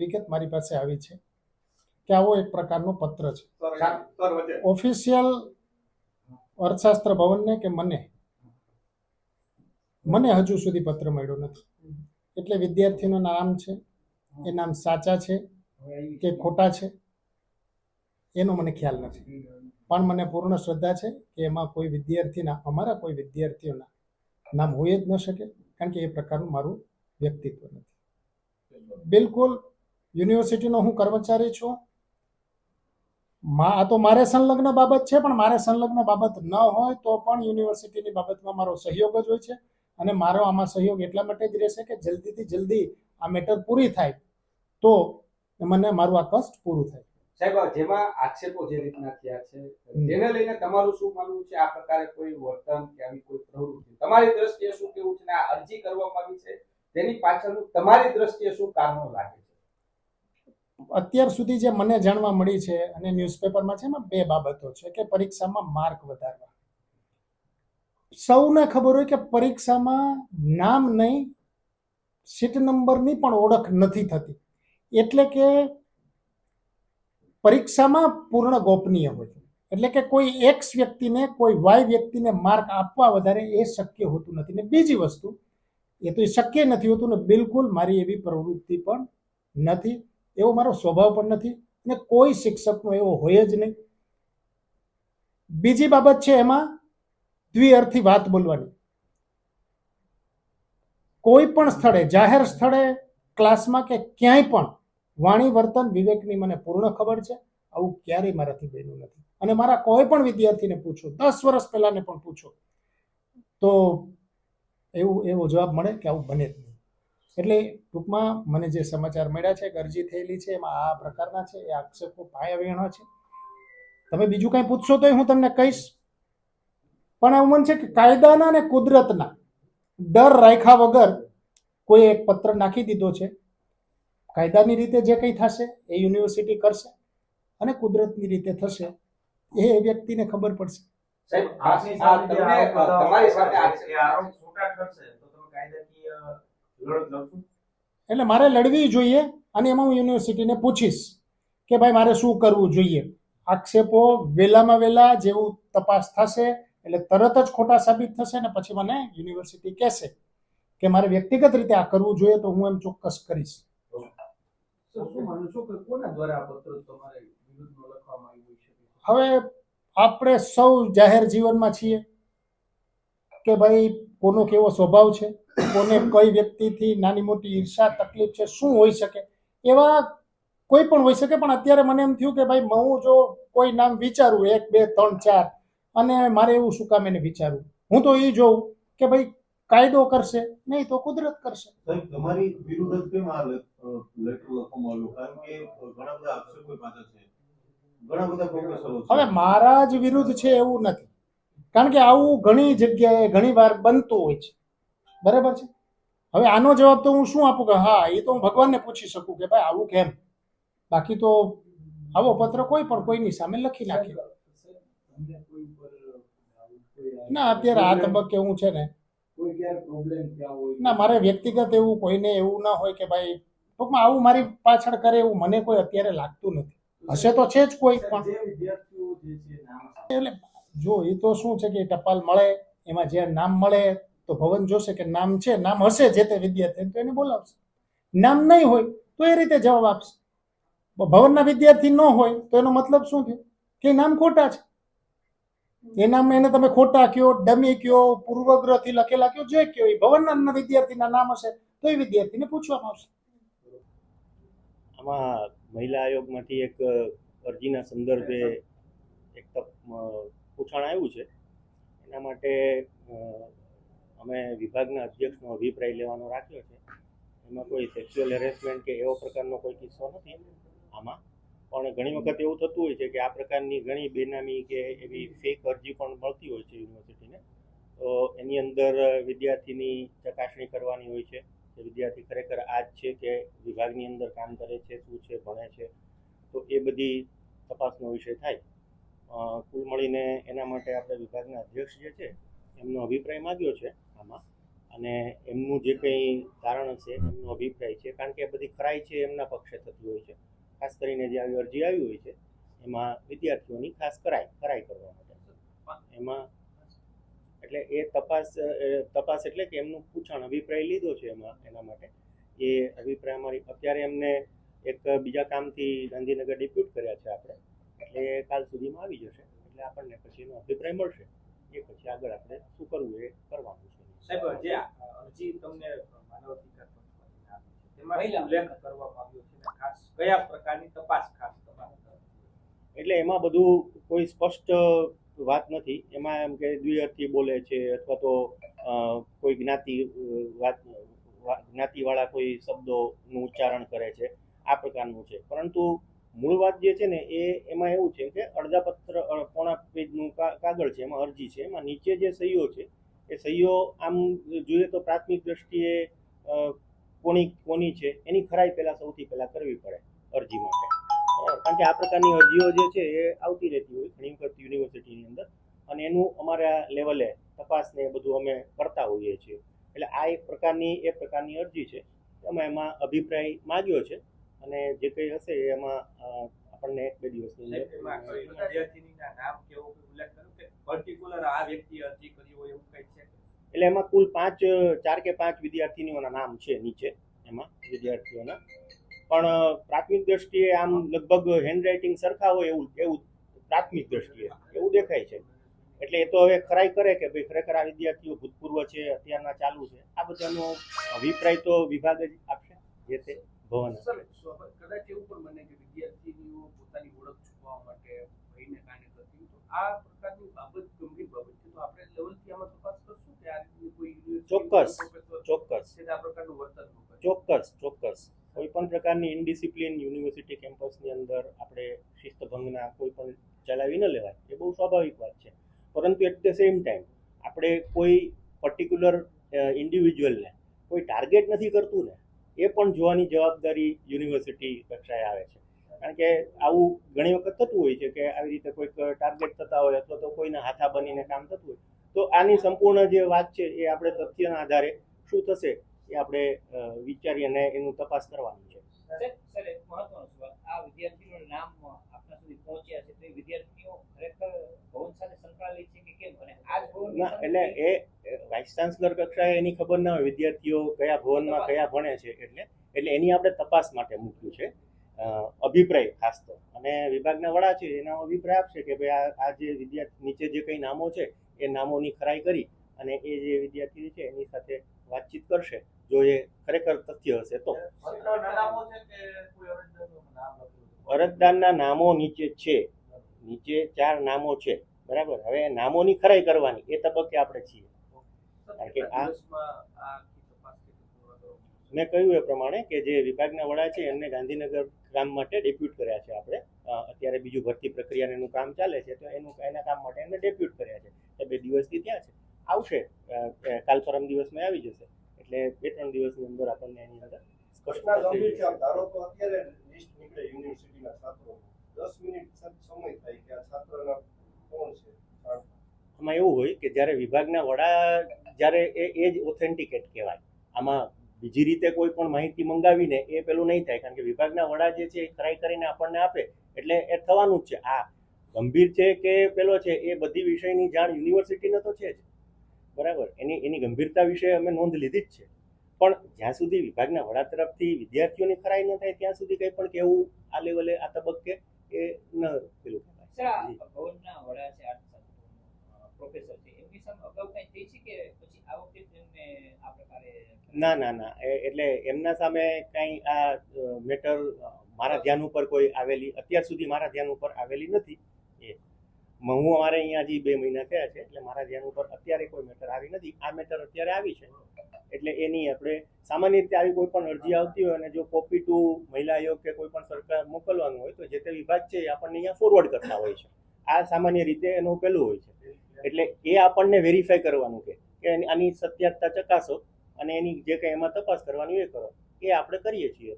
વિગત મારી પાસે આવી છે કે આવો એક પ્રકારનો પત્ર છે. ઓફિશિયલ અર્થશાસ્ત્ર ભવનને કે મને? મને હજુ સુધી પત્ર મળ્યો નથી. એટલે વિદ્યાર્થીનું નામ છે એ નામ સાચા છે કે ખોટા છે એનો મને ખ્યાલ નથી. પણ મને પૂર્ણ શ્રદ્ધા છે કે એમાં કોઈ વિદ્યાર્થીના અમારા કોઈ વિદ્યાર્થીઓના નામ હોઈ જ ન શકે કારણ કે એ પ્રકારનું મારું વ્યક્તિત્વ નથી. બિલકુલ યુનિવર્સિટીનો હું કર્મચારી છું. મા આ તો મારે સંલગ્ન બાબત છે પણ મારે સંલગ્ન બાબત ન હોય તો પણ યુનિવર્સિટીની બાબતમાં મારો સહયોગ જ હોય છે અને મારો આમાં સહયોગ એટલા માટે જ રહેશે કે જલ્દીથી જલ્દી આ મેટર પૂરી થાય તો મને મારું આ કષ્ટ પૂરું થાય. સાહેબ જેમાં આક્ષેપો જે રીતના થયા છે તેને લઈને તમારું શું માનવું છે? આ પ્રકારે કોઈ વર્તન કે આવી કોઈ પ્રવૃત્તિ? તમારી દ્રષ્ટિએ શું કેવું છે આ અરજી કરવામાં આવી છે? તેની પાછળનું તમારી દ્રષ્ટિએ શું કારણો લાગે છે? અત્યાર સુધી જે મને જાણવા મળી છે અને ન્યૂઝપેપરમાં છે એમાં બે બાબતો છે કે પરીક્ષામાં માર્ક વધારવા. સૌને ખબર હોય કે પરીક્ષામાં નામ નહીં સીટ નંબરની પણ ઓળખ નથી થતી. એટલે કે પરીક્ષામાં પૂર્ણ ગોપનીય હોય. એટલે કે કોઈ એક્સ વ્યક્તિને, કોઈ વાય વ્યક્તિને માર્ક આપવા વધારે એ શક્ય હોતું નથી. ને બીજી વસ્તુ, એ તો શક્ય નથી હોતું ને બિલકુલ મારી એવી પ્રવૃત્તિ પણ નથી. એવો મારો સ્વભાવ પણ નથી અને કોઈ શિક્ષકનો એવો હોય જ નહીં. બીજી બાબત છે એમાં દ્વિઅર્થી વાત બોલવાની. કોઈ પણ સ્થળે, જાહેર સ્થળે, ક્લાસમાં કે ક્યાંય પણ, વાણી, વર્તન, વિવેકની મને પૂર્ણ ખબર છે. આવું ક્યારેય મારાથી બન્યું નથી. અને મારા કોઈ પણ વિદ્યાર્થીને પૂછો, દસ વર્ષ પહેલાને પણ પૂછો, તો એવું એવો જવાબ મળે કે આવું બને જ નહીં. એટલે ટૂંકમાં મને જે સમાચાર મળ્યા છે અરજી થયેલી છે એમાં આ પ્રકારના છે એ આક્ષેપો પાયા વેણા છે. તમે બીજું કાંઈ પૂછશો તો હું તમને કહીશ. પણ એવું મન છે કે કાયદાના અને કુદરતના ડર રાખ્યા વગર કોઈ એક પત્ર નાખી દીધો છે. કાયદાની રીતે જે કંઈ થશે એ યુનિવર્સિટી કરશે અને કુદરતની રીતે થશે એ વ્યક્તિને ખબર પડશે. સાહેબ આ- આ તમને તમારી સાથે આક્ષેપ એટલે મારે લડવી જોઈએ અને એમાં હું યુનિવર્સિટીને પૂછીશ કે ભાઈ મારે શું કરવું જોઈએ. આક્ષેપો વહેલામાં વહેલા જેવું તપાસ થશે એટલે તરત જ ખોટા સાબિત થશે ને પછી મને યુનિવર્સિટી કહેશે કે મારે વ્યક્તિગત રીતે આ કરવું જોઈએ તો હું એમ ચોક્કસ કરીશ. હવે આપણે સૌ જાહેર જીવનમાં છીએ કે ભાઈ કોનો કેવો સ્વભાવ છે? કોને કઈ વ્યક્તિથી નાની મોટી ઈર્ષા તકલીફ છે શું હોઈ શકે? એવા કોઈ પણ હોઈ શકે પણ અત્યારે મને એમ થયું કે ભાઈ હું જો કોઈ નામ વિચારું એક બે ત્રણ ચાર અને મારે એવું શું કામ એને વિચારવું? હું તો એ જોઉં કે ભાઈ કાયદો કરશે નહીં તો કુદરત કરશે. તમારી વિરુદ્ધ કેમ આ લેટર લખવામાં આવ્યો? કારણ કે ઘણા બધા આક્ષેપો પાછા છે. ઘણા બધા પ્રોફેસરો છે. હવે મારા જ વિરુદ્ધ છે એવું નથી. કારણ કે આવું ઘણી જગ્યાએ ઘણી વાર બનતું હોય છે. બરાબર છે? હવે આનો જવાબ તો હું શું આપું કે હા, એ તો હું ભગવાનને પૂછી શકું કે ભાઈ આવું કેમ? બાકી તો આવો પત્ર કોઈ પણ કોઈની સામે લખી નાખે. તમને કોઈ ઉપર આવું કોઈ ના, અત્યારે આ તબક્કે હું છે ને, ના, મારે વ્યક્તિગત એવું કોઈને એવું ના હોય કે ભાઈ, ટૂંકમાં આવું મારી પાછળ કરે એવું મને કોઈ અત્યારે લાગતું નથી. હશે તો છે જ કોઈ, પણ એટલે જો એ તો શું છે કે ટપાલ મળે, એમાં જે નામ મળે તો ભવન જોશે કે નામ છે, નામ હશે જે તે વિદ્યાર્થી તો એને બોલાવશે. નામ નહીં હોય તો એ રીતે જવાબ આપશે. ભવનના વિદ્યાર્થી ન હોય તો એનો મતલબ શું થયો કે નામ ખોટા છે. એ નામ એને તમે ખોટા કયો, ડમી કયો, પૂર્વગ્રહથી લખેલા કયો, જે કયો, એ ભવનના વિદ્યાર્થીના નામ હશે તો એ વિદ્યાર્થીને પૂછવામાં આવશે. આમાં મહિલા આયોગમાંથી એક અરજીના સંદર્ભે એક પૂછાણ આવ્યું છે. એના માટે અમે વિભાગના અધ્યક્ષનો અભિપ્રાય લેવાનો રાખ્યો છે. એમાં કોઈ સેક્સ્યુઅલ હેરેસમેન્ટ કે એવો પ્રકારનો કોઈ કિસ્સો નથી. આમાં પણ ઘણી વખત એવું થતું હોય છે કે આ પ્રકારની ઘણી બેનામી કે એવી ફેક અરજી પણ મળતી હોય છે યુનિવર્સિટીને. તો એની અંદર વિદ્યાર્થીની ચકાસણી કરવાની હોય છે કે વિદ્યાર્થી ખરેખર આ જ છે કે વિભાગની અંદર કામ કરે છે, શું છે, ભણે છે. તો એ બધી તપાસનો વિષય થાય. કુલ મળીને એના માટે આપણે વિભાગના અધ્યક્ષ જે છે એમનો અભિપ્રાય માગ્યો છે આમાં. અને એમનું જે કંઈ કારણ હશે એમનો અભિપ્રાય છે, કારણ કે એ બધી ખરાઈ છે એમના પક્ષે થતી હોય છે. ખાસ કરીને જે આવી અરજી આવી હોય છે, એમાં વિદ્યાર્થીઓની ખાસ કરાય કરાઈ કરવા માટે. એમાં એટલે એ તપાસ તપાસ એટલે કે એમનું પૂછાણ, અભિપ્રાય લીધો છે એમાં, એના માટે. એ અભિપ્રાય અમારી, અત્યારે એમને એક બીજા કામથી ગાંધીનગર ડિપ્યુટ કર્યા છે આપણે. એટલે કાલ સુધીમાં આવી જશે. એટલે આપણને પછી એનો અભિપ્રાય મળશે. એ પછી આગળ આપણે શું કરવું એ કરવાનું છે. સાહેબ જે આ અરજી તમને માનવ અધિકાર પંચમાંથી આપી છે તેમાં ઉલ્લેખ કરવામાં આવ્યો છે ને ખાસ કયા પ્રકારની તપાસ ખાસ તમારે એટલે એમાં બધું કોઈ સ્પષ્ટ વાત નથી. એમાં એમ કે દ્વિઅર્થી બોલે છે અથવા તો કોઈ જ્ઞાતિ વાત જ્ઞાતિવાળા કોઈ શબ્દોનું ઉચ્ચારણ કરે છે. આ પ્રકારનું છે. પરંતુ મૂળ વાત જે છે ને એ એમાં એવું છે કે અડધા પત્ર પોણા પેજનું કાગળ છે, એમાં અરજી છે, એમાં નીચે જે સહીઓ છે, એ સહીઓ આમ જોઈએ તો પ્રાથમિક દ્રષ્ટિએ કોની કોની છે, એની ખરાઈ પહેલાં સૌથી પહેલાં કરવી પડે અરજી માટે. કારણ કે આ પ્રકારની અરજીઓ જે છે એ આવતી રહેતી હોય ઘણી વખત યુનિવર્સિટીની અંદર અને એનું અમારા લેવલે તપાસને બધું અમે કરતા હોઈએ છીએ. એટલે આ એક પ્રકારની, એ પ્રકારની અરજી છે. અમે એમાં અભિપ્રાય માગ્યો છે. અને જે કંઈ હશે એમાં આપણને એક બે દિવસની સાહેબ, એમાં અંદર કોઈ વિદ્યાર્થીનીના નામ કે એવું કોઈ ઉલ્લેખ કર્યો કે પર્ટિક્યુલર આ વ્યક્તિએ અરજી કરી હોય એવું કંઈ છે? એટલે એમાં કુલ પાંચ ચાર કે પાંચ વિદ્યાર્થીનીઓના નામ છે નીચે એમાં વિદ્યાર્થીઓના. પણ પ્રાથમિક દ્રષ્ટિએ આમ લગભગ હેન્ડરાઇટિંગ સરખા હોય એવું એવું પ્રાથમિક દ્રષ્ટિએ એવું દેખાય છે. એટલે એ તો હવે ખરાઈ કરે કે ભાઈ ખરેખર આ વિદ્યાર્થીઓ ભૂતપૂર્વ છે અત્યારના ચાલુ છે. આ બધાનો અભિપ્રાય તો વિભાગ જ આપશે જે તે ભવન. કદાચ એવું પણ બને કે વિદ્યાર્થીનીઓ પોતાની ઓળખ છુપાવવા માટે ભયને કારણે કરતી તો આ પ્રકારની બાબત ગંભીર બાબત છે તો આપણે લેવલથી આમાં તપાસ કરશું કે આ રીતની કોઈ ચોક્કસ. ચોક્કસ આ પ્રકારનું વર્તન ચોક્કસ ચોક્કસ કોઈ પણ પ્રકારની ઇનડિસિપ્લિન યુનિવર્સિટી કેમ્પસની અંદર આપણે શિસ્તભંગના કોઈ પણ ચલાવી ન લેવાય એ બહુ સ્વાભાવિક વાત છે પરંતુ એટ ધ સેમ ટાઈમ આપણે કોઈ પર્ટિક્યુલર ઇન્ડિવિજ્યુઅલને કોઈ ટાર્ગેટ નથી કરતું ને એ પણ જોવાની જવાબદારી યુનિવર્સિટી કક્ષાએ આવે છે. કારણ કે આવું ઘણી વખત થતું હોય છે કે આવી રીતે કોઈક ટાર્ગેટ થતા હોય અથવા તો કોઈના હાથા બનીને કામ થતું હોય, તો આની સંપૂર્ણ જે વાત છે એ આપણે તથ્યના આધારે શું થશે એ આપણે વિચારી અને એનું તપાસ કરવાની છે. સર આ વિદ્યાર્થીનું નામ સુધી પહોંચ્યા છે તો એ વિદ્યાર્થીઓ ખરેખર ભવન સાથે સંકળાયેલી છે કે કેમ? અને આ ભવન એટલે એ વાઇસ ચાન્સલર કક્ષાએ એની ખબર ના હોય વિદ્યાર્થીઓ કયા ભવનમાં કયા ભણે છે એટલે એટલે એની આપણે તપાસ માટે મૂક્યું છે. અભિપ્રાય ખાસ તો. અને વિભાગના વડા છે એનો અભિપ્રાય આપશે કે ભાઈ આ આ જે વિદ્યાર્થી નીચે જે કંઈ નામો છે એ નામોની ખરાઈ કરી અને એ જે વિદ્યાર્થી છે એની સાથે વાતચીત કરશે જો એ ખરેખર તથ્ય હશે તો. અરજદારના નામો નીચે છે. નીચે ચાર નામો છે. બરાબર? હવે નામોની ખરાઈ કરવાની. એ તબક્કે આપણે છીએ. કારણ કે આ- મેં કહ્યું એ પ્રમાણે કે જે વિભાગના વડા છે, એમને ગાંધીનગર કામ માટે ડેપ્યુટ કર્યા છે આપણે. અત્યારે બીજું ભરતી પ્રક્રિયાનું કામ ચાલે છે, તો એનું એના કામ માટે એમને ડેપ્યુટ કર્યા છે. તો બે દિવસથી ત્યાં છે. આવશે. કાલ પરમ દિવસમાં આવી જશે. એટલે બે ત્રણ દિવસની અંદર આપણને એની અંદર લિસ્ટ નીકળે યુનિવર્સિટીના છાત્રો, દસ મિનિટ સમય થાય કે આ છાત્રના કોણ છે? આમાં એવું હોય કે જ્યારે વિભાગના વડા જ્યારે એ એ જ ઓથેન્ટિકેટ કહેવાય. આમાં બીજી રીતે કોઈ પણ માહિતી મંગાવીને એ પેલું નહીં થાય, કારણ કે વિભાગના વડા જે છે એ ખરાઈ કરીને આપણને આપે, એટલે એ થવાનું જ છે. આ ગંભીર છે કે પેલો છે એ બધી વિષયની જાણ યુનિવર્સિટીને તો છે જ. બરાબર? એની એની ગંભીરતા વિશે અમે નોંધ લીધી જ છે. પણ જ્યાં સુધી વિભાગના વડા તરફથી વિદ્યાર્થીઓની ખરાઈ ન થાય ત્યાં સુધી કંઈ પણ કહેવું આ લેવલે આ તબક્કે એ ન પેલું વડા છે પ્રોફેસર છે એમની સામે અગાઉ કંઈ થઈ છે કે પછી આ વખતે આ પ્રકારે ના ના ના એટલે એમના સામે કંઈ આ મેટર મારા ધ્યાન ઉપર કોઈ આવેલી અત્યાર સુધી મારા ધ્યાન ઉપર આવેલી નથી એ. હું અમારે અહીંયા હજી બે મહિના થયા છે, એટલે મારા ધ્યાન ઉપર અત્યારે કોઈ મેટર આવી નથી. આ મેટર અત્યારે આવી છે. એટલે એની આપણે સામાન્ય રીતે આવી કોઈ પણ અરજી આવતી હોય અને જો કોપી ટુ મહિલા આયોગ કે કોઈ પણ સરકાર મોકલવાનું હોય તો જે તે વિભાગ છે એ આપણને અહીંયા ફોરવર્ડ કરતા હોય છે. આ સામાન્ય રીતે એનું પેલું હોય છે. એટલે એ આપણને વેરીફાઈ કરવાનું કે આની સત્યતા ચકાસો અને એની જે કંઈ એમાં તપાસ કરવાની એ કરો. એ આપણે કરીએ છીએ.